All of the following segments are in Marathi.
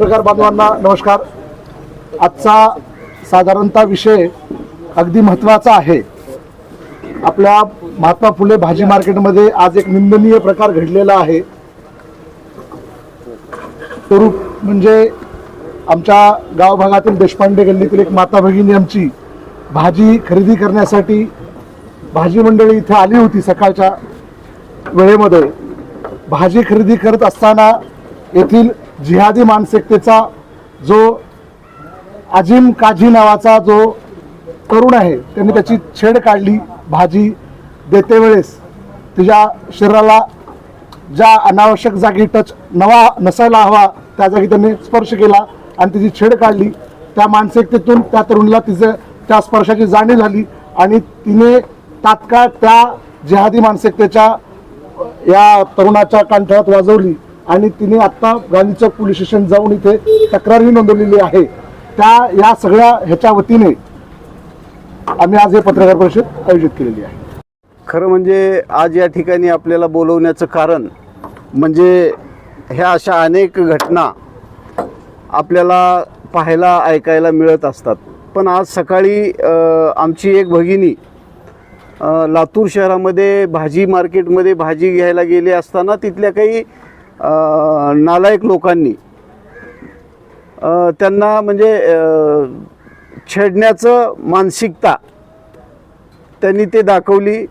पत्रकार बांधवांना नमस्कार. आजचा साधारणतः विषय अगदी महत्त्वाचा आहे. आपल्या महात्मा फुले भाजी मार्केटमध्ये आज एक निंदनीय प्रकार घडलेला आहे. तो रूप म्हणजे आमच्या गाव भागातील देशपांडे गल्लीतील एक माता भगिनी आमची भाजी खरेदी करण्यासाठी भाजी मंडळी इथे आली होती सकाळच्या वेळेमध्ये. भाजी खरेदी करत असताना येथील जिहादी मानसिकतेचा जो अजिम काझी नावाचा जो तरुण आहे त्यांनी त्याची छेड काढली भाजी देते वेळेस. तिच्या शरीराला ज्या अनावश्यक जागी टच नवा नसायला हवा त्या जागी त्यांनी स्पर्श केला आणि तिची छेड काढली. त्या मानसिकतेतून त्या तरुणीला तिचं त्या स्पर्शाची जाणीव झाली आणि तिने तात्काळ त्या जिहादी मानसिकतेच्या या तरुणाच्या कांठळात वाजवली. आणि तिने आत्ता गांधी चौक पोलीस स्टेशन जाऊन इथे तक्रारही नोंदवलेली आहे. त्या या सगळ्या ह्याच्या वतीने आम्ही आज हे पत्रकार परिषद आयोजित केलेली आहे. खरं म्हणजे आज या ठिकाणी आपल्याला बोलवण्याचं कारण म्हणजे ह्या अशा अनेक घटना आपल्याला पाहायला ऐकायला मिळत असतात. पण आज सकाळी आमची एक भगिनी लातूर शहरामध्ये भाजी मार्केटमध्ये भाजी घ्यायला गेली असताना तिथल्या काही नालायक लोकांनी त्यांना म्हणजे छेडण्याचं मानसिकता त्यांनी ते दाखवली.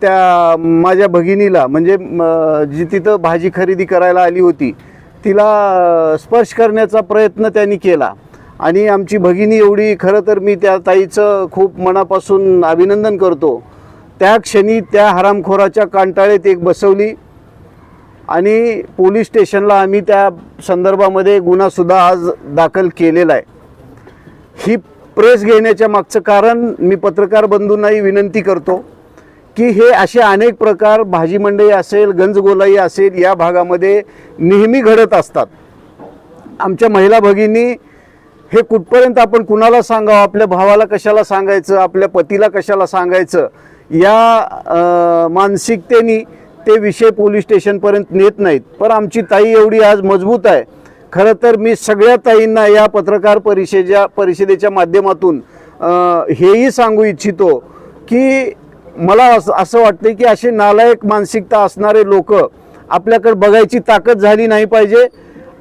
त्या माझ्या भगिनीला म्हणजे जी तिथं भाजी खरेदी करायला आली होती तिला स्पर्श करण्याचा प्रयत्न त्यांनी केला. आणि आमची भगिनी एवढी खरं तर मी त्या ताईचं खूप मनापासून अभिनंदन करतो. त्या क्षणी त्या हरामखोराच्या कांटाळेत एक बसवली. आणि पोलीस स्टेशनला आम्ही त्या संदर्भामध्ये गुन्हासुद्धा आज दाखल केलेला आहे. ही प्रेस घेण्याच्या मागचं कारण मी पत्रकार बंधूंनाही विनंती करतो की हे असे अनेक प्रकार भाजी मंडई असेल गंजगोलाई असेल या भागामध्ये नेहमी घडत असतात. आमच्या महिला भगिनी हे कुठपर्यंत आपण कुणाला सांगावं आपल्या भावाला कशाला सांगायचं आपल्या पतीला कशाला सांगायचं या मानसिकतेनी ते विषय पोलीस स्टेशनपर्यंत नेत नाहीत. पण आमची ताई एवढी आज मजबूत आहे. खरं तर मी सगळ्या ताईंना या पत्रकार परिषदेच्या परिषदेच्या माध्यमातून हेही सांगू इच्छितो की मला असं असं वाटतं की असे नालायक मानसिकता असणारे लोक आपल्याकडे बघायची ताकद झाली नाही पाहिजे.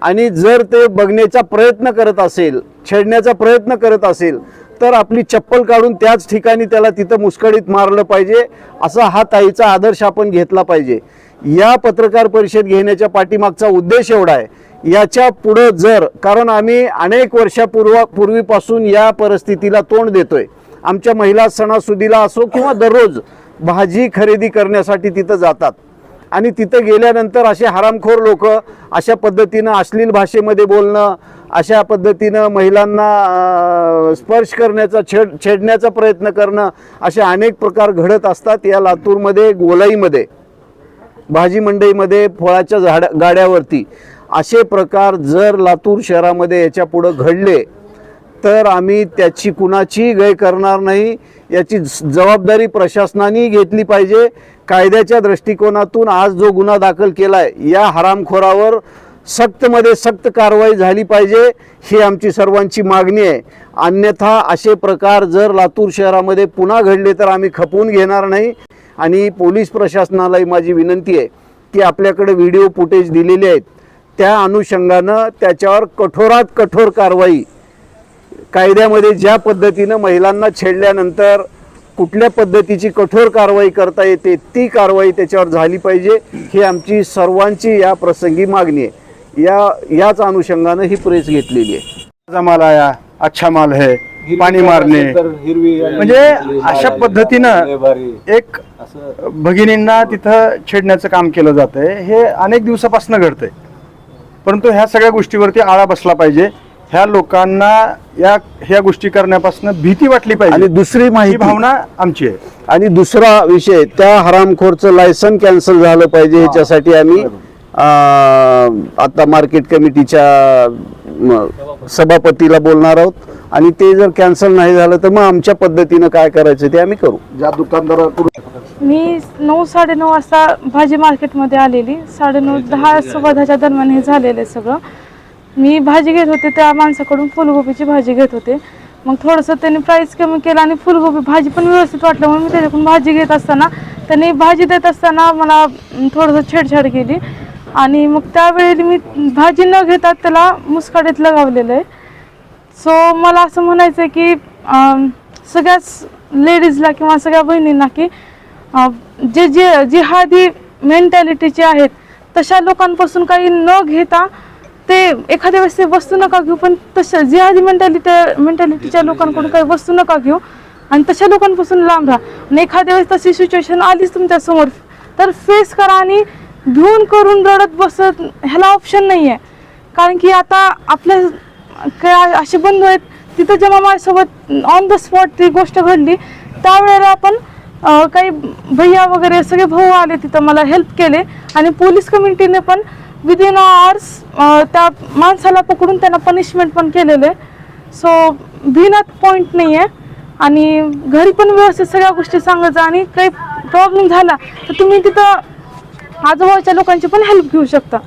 आणि जर ते बघण्याचा प्रयत्न करत असेल छेडण्याचा प्रयत्न करत असेल तर आपली चप्पल काढून त्याच ठिकाणी त्याला तिथं मुस्कडीत मारलं पाहिजे असा हा ताईचा आदर्श आपण घेतला पाहिजे. या पत्रकार परिषद घेण्याच्या पाठीमागचा उद्देश एवढा आहे. याच्या पुढं जर कारण आम्ही अनेक वर्षापूर्वा पूर्वीपासून या परिस्थितीला तोंड देतोय. आमच्या महिला सणासुदीला असो किंवा दररोज भाजी खरेदी करण्यासाठी तिथं जातात. आणि तिथं गेल्यानंतर असे हरामखोर लोक अशा पद्धतीनं अश्लील भाषेमध्ये बोलणं अशा पद्धतीनं महिलांना स्पर्श करण्याचा छेड छेडण्याचा प्रयत्न करणं असे अनेक प्रकार घडत असतात या लातूरमध्ये गोलाईमध्ये भाजी मंडईमध्ये फळाच्या झाड गाड्यावरती. असे प्रकार जर लातूर शहरामध्ये याच्या पुढं घडले तर आम्ही त्याची कुणाची गय करणार नाही याची ज- जबाबदारी प्रशासनाने घेतली पाहिजे. कायद्याच्या दृष्टिकोनातून आज जो गुन्हा दाखल केला आहे या हरामखोरावर सक्तमध्ये सक्त कारवाई झाली पाहिजे ही आमची सर्वांची मागणी आहे. अन्यथा असे प्रकार जर लातूर शहरामध्ये पुन्हा घडले तर आम्ही खपवून घेणार नाही. आणि पोलीस प्रशासनालाही माझी विनंती आहे की आपल्याकडे व्हिडिओ फुटेज दिलेले आहेत. त्या अनुषंगानं त्याच्यावर कठोरात कठोर कारवाई कायद्यामध्ये ज्या पद्धतीनं महिलांना छेडल्यानंतर कुठल्या पद्धतीची कठोर कारवाई करता येते ती कारवाई त्याच्यावर झाली पाहिजे ही आमची सर्वांची या प्रसंगी मागणी आहे. या याच अनुषंगानं ही प्रेस घेतलेली आहे. माल आया अच्छा माल है पाणी मारणे. म्हणजे अशा पद्धतीनं एक भगिनींना तिथं छेडण्याचं काम केलं जातंय. हे अनेक दिवसापासून घडतंय. परंतु ह्या सगळ्या गोष्टीवरती आळा बसला पाहिजे. ह्या लोकांना या ह्या गोष्टी करण्यापासून भीती वाटली आणि पाहिजे दुसरी ही माहिती भावना आमची आहे. आणि दुसरा विषय त्या हरामखोरचं लायसन कॅन्सल झालं पाहिजे ह्याच्यासाठी आम्ही अं, आता मार्केट कमिटीच्या म, सभापतीला बोलणार आहोत. आणि ते जर कॅन्सल नाही झालं तर मग आमच्या पद्धतीनं काय करायचं ते आम्ही करू. ज्या दुकानदाराकडून मी नऊ साडेनऊ वाजता भाजी मार्केटमध्ये आलेली. साडेनऊ दहा सव्वा दहाच्या दरम्यान हे झालेलं आहे सगळं. मी भाजी घेत होते त्या माणसाकडून फुलगोबीची भाजी घेत होते. मग थोडंसं त्यांनी प्राईस कमी केलं आणि फुलगोबी भाजी पण व्यवस्थित वाटलं. म्हणून मी त्याच्याकडून भाजी घेत असताना त्यांनी भाजी देत असताना मला थोडंसं छेडछाड केली. आणि मग त्यावेळी मी भाजी न घेता त्याला मुस्काडीत लगावलेलं आहे. सो मला असं म्हणायचं आहे की सगळ्याच लेडीजला किंवा सगळ्या बहिणींना की जे जे जिहादी मेंटॅलिटीचे आहेत तशा लोकांपासून काही न घेता ते एखाद्या वेळेस ते वस्तू नका घेऊ पण तशा आधी मेंटॅलिटी मेंटॅलिटीच्या लोकांकडून काही वस्तू नका घेऊ आणि तशा लोकांपासून लांब राहा. आणि एखाद्या वेळेस तशी सिच्युएशन आलीच तुमच्यासमोर तर फेस करा आणि भिवून करून रडत बसत ह्याला ऑप्शन नाही आहे कारण की आता आपल्या काय असे बंधू आहेत तिथं जेव्हा माझ्यासोबत ऑन द स्पॉट ती गोष्ट घडली त्यावेळेला आपण काही भैया वगैरे सगळे भाऊ आले तिथं मला हेल्प केले. आणि पोलीस कम्युनिटीने पण विदिन आवर्स त्या माणसाला पकडून त्यांना पनिशमेंट पण केलेलं आहे. सो भिनात पॉईंट नाही आहे आणि घरी पण व्यवस्थित सगळ्या गोष्टी सांगायचं आणि काही प्रॉब्लेम झाला तर तुम्ही तिथं आजूबाजूच्या लोकांची पण हेल्प घेऊ शकता.